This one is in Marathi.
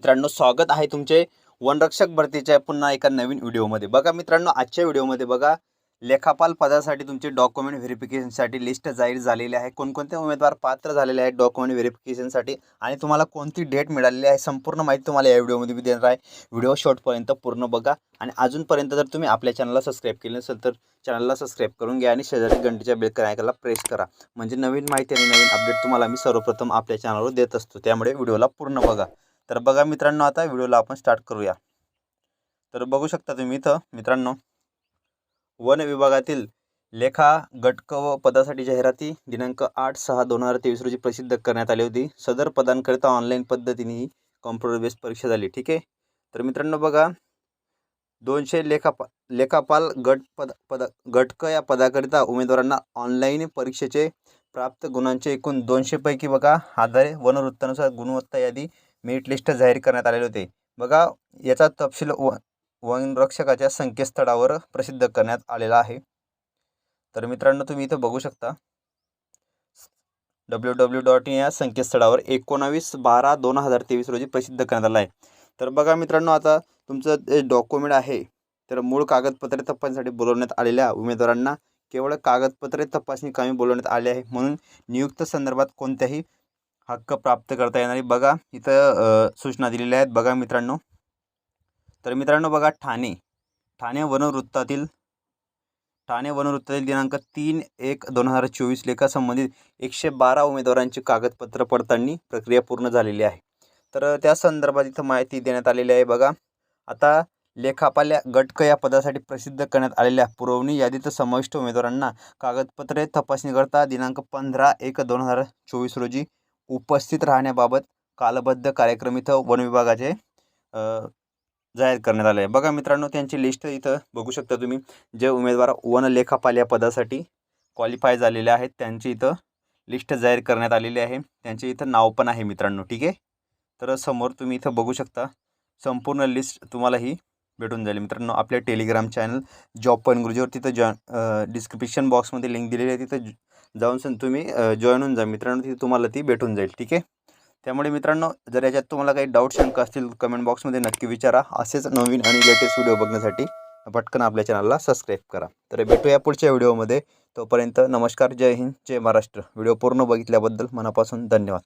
मित्रांनो स्वागत आहे तुमचे वनरक्षक भरतीच्या पुन्हा एका नवीन व्हिडिओमध्ये. बघा मित्रांनो आजच्या व्हिडिओमध्ये बघा लेखापाल पदासाठी तुमचे डॉक्युमेंट व्हेरिफिकेशनसाठी लिस्ट जाहीर झालेली आहे. कोणकोणते उमेदवार पात्र झालेले आहेत डॉक्युमेंट व्हेरिफिकेशनसाठी आणि तुम्हाला कोणती डेट मिळालेली आहे संपूर्ण माहिती तुम्हाला या व्हिडिओमध्ये मी देणार आहे. व्हिडिओ शॉर्टपर्यंत पूर्ण बघा आणि अजूनपर्यंत जर तुम्ही आपल्या चॅनलला सबस्क्राईब केलं नसेल तर चॅनलला सबस्क्राईब करून घ्या आणि शेजारी घंटेच्या बेल ऐकायला प्रेस करा. म्हणजे नवीन माहिती आणि नवीन अपडेट तुम्हाला मी सर्वप्रथम आपल्या चॅनलवर देत असतो. त्यामुळे व्हिडिओला पूर्ण बघा. तर बघा मित्रांनो आता व्हिडिओला आपण स्टार्ट करूया. तर बघू शकता तुम्ही इथं मित्रांनो वन विभागातील लेखा गटक व पदासाठी जाहिराती दिनांक आठ सहा दोन हजार तेवीस रोजी प्रसिद्ध करण्यात आली होती. सदर पदांकरिता ऑनलाईन पद्धतीने ही कॉम्प्युटर बेस्ड परीक्षा झाली ठीक आहे? तर मित्रांनो बघा दोनशे लेखापा लेखापाल गट पद पद गटक या पदाकरिता उमेदवारांना ऑनलाईन परीक्षेचे प्राप्त गुणांचे एकूण दोनशेपैकी बघा आधारे वनवृत्तानुसार गुणवत्ता यादी मेरिट लिस्ट जाहीर करण्यात आलेले होते. बघा याचा तपशील व वनरक्षकाच्या संकेतस्थळावर प्रसिद्ध करण्यात आलेला आहे. तर मित्रांनो तुम्ही इथं बघू शकता. डब्ल्यू डब्ल्यू डॉट इन या संकेतस्थळावर एकोणावीस बारा दोन हजार तेवीस रोजी प्रसिद्ध करण्यात आला आहे. तर बघा मित्रांनो आता तुमचं जे डॉक्युमेंट आहे तर मूळ कागदपत्रे तपासणीसाठी बोलवण्यात आलेल्या उमेदवारांना केवळ कागदपत्रे तपासणी कामी बोलवण्यात आले आहे. म्हणून नियुक्त संदर्भात कोणत्याही हक्क प्राप्त करता येणारी. बघा इथं सूचना दिलेल्या आहेत. बघा मित्रांनो. तर मित्रांनो बघा ठाणे. ठाणे वनवृत्तातील ठाणे वनवृत्तातील दिनांक तीन एक दोन हजार चोवीस लेखा संबंधित एकशे बारा उमेदवारांची कागदपत्र पडताळणी प्रक्रिया पूर्ण झालेली आहे. तर त्या संदर्भात इथं माहिती देण्यात आलेली आहे. बघा आता लेखापाल्या गटक या पदासाठी प्रसिद्ध करण्यात आलेल्या पुरवणी यादीत समाविष्ट उमेदवारांना कागदपत्रे तपासणीकरता दिनांक पंधरा एक दोन हजार चोवीस रोजी उपस्थित राहण्याबाबत कालबद्ध कार्यक्रम इथं वन विभागाचे जाहीर करण्यात आले. आहे बघा मित्रांनो त्यांची लिस्ट इथं बघू शकता तुम्ही. जे उमेदवार वन लेखापाल या पदासाठी क्वालिफाय झालेले आहेत त्यांची इथं लिस्ट जाहीर करण्यात आलेली आहे. त्यांचे इथं नाव पण आहे मित्रांनो ठीक आहे? तर समोर तुम्ही इथं बघू शकता. संपूर्ण लिस्ट तुम्हाला ही भेटून जाईल. मित्रांनो आपल्या टेलिग्राम चॅनल जॉब पॉईंट गुरुजीवर तिथं जॉ डिस्क्रिप्शन बॉक्समध्ये लिंक दिलेली आहे. तिथं जाऊन सन तुम्ही जॉईन होऊन जा. मित्रांनो तिथे तुम्हाला ती भेटून जाईल ठीक आहे? त्यामुळे मित्रांनो जर याच्यात तुम्हाला काही डाऊट शंका असतील कमेंट बॉक्समध्ये नक्की विचारा. असेच नवीन आणि लेटेस्ट व्हिडिओ बघण्यासाठी पटकन आपल्या चॅनलला सबस्क्राईब करा. तर भेटूया पुढच्या व्हिडिओमध्ये तोपर्यंत नमस्कार जय हिंद जय महाराष्ट्र. व्हिडिओ पूर्ण बघितल्याबद्दल मनापासून धन्यवाद.